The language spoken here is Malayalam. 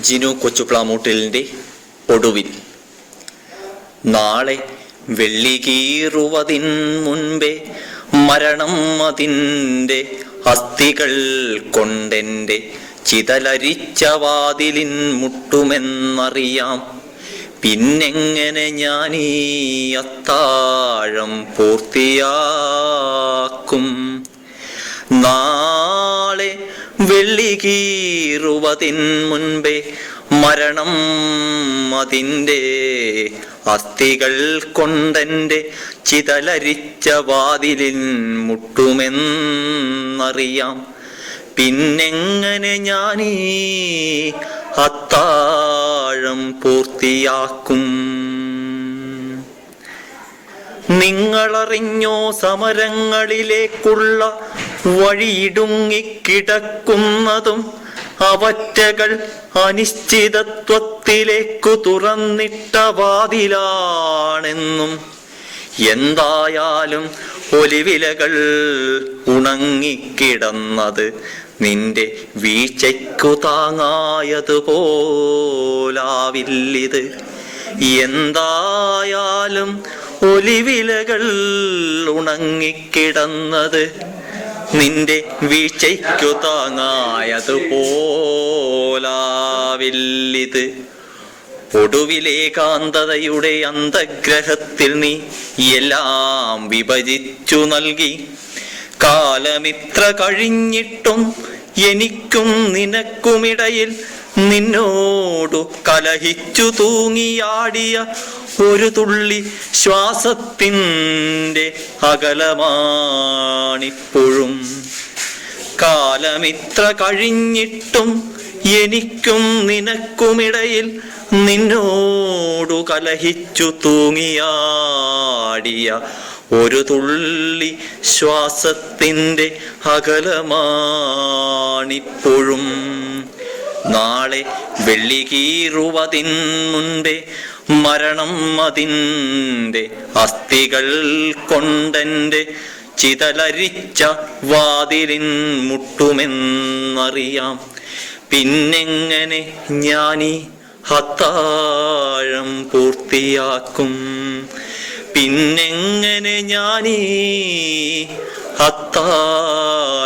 ജിനു കൊച്ചുപ്ലാമൂട്ടിലിന്റെ ഒടുവിൽ. നാളെ വെള്ളി കീറുവതിൻ മുൻപേ മരണം അതിന്റെ അസ്ഥികൾ കൊണ്ടെന്റെ ചിതലരിച്ച വാതിലിൻ മുട്ടുമെന്നറിയാം. പിന്നെങ്ങനെ ഞാൻ ഈ അത്താഴം പൂർത്തിയാക്കും. നാളെ വെള്ളി കീറുവതിൻ മുൻപേ മരണം അതിന്റെ അസ്ഥികൾ കൊണ്ടെന്റെ ചിതലരിച്ച വാതിലിൻ മുട്ടുമെന്നറിയാം. പിന്നെങ്ങനെ ഞാനീ അത്താഴം പൂർത്തിയാക്കും? നിങ്ങളറിഞ്ഞോ സമരങ്ങളിലേക്കുള്ള വഴിയിടുങ്ങിക്കിടക്കുന്നതും അവറ്റകൾ അനിശ്ചിതത്വത്തിലേക്കു തുറന്നിട്ട വാതിലാണെന്നും എന്തായാലും ഒലിവിലകൾ ഉണങ്ങിക്കിടന്നത് നിന്റെ വീഴ്ചയ്ക്കു താങ്ങായതുപോലാവില്ലിത്. എന്തായാലും ഒലിവിലകൾ ഉണങ്ങിക്കിടന്നത് നിന്റെ വീഴ്ചയ്ക്കു താങ്ങായതുപോലാവില്ലിത്. ഒടുവിലേകാന്തതയുടെ അന്തഗ്രഹത്തിൽ നീ എല്ലാം വിഭജിച്ചു നൽകി. കാലമിത്ര കഴിഞ്ഞിട്ടും എനിക്കും നിനക്കുമിടയിൽ നിന്നോടു കലഹിച്ചു തൂങ്ങിയാടിയ ഒരു തുള്ളി ശ്വാസത്തിന്റെ അകലമാണിപ്പോഴും കാലമിത്ര കഴിഞ്ഞിട്ടും എനിക്കും നിനക്കുമിടയിൽ നിന്നോടു കലഹിച്ചു തൂങ്ങിയാടിയ ഒരു തുള്ളി ശ്വാസത്തിന്റെ അകലമാണിപ്പോഴും. നാളെ വെള്ളി കീറുവതിൻ മുൻപേ മരണം അതിന്റെ അസ്ഥികൾ കൊണ്ടെന്റെ ചിതലരിച്ച വാതിലിൻ മുട്ടുമെന്നറിയാം. പിന്നെങ്ങനെ ഞാനീ ഹത്താഴം പൂർത്തിയാക്കും. പിന്നെങ്ങനെ ഞാനീ അത്താഴം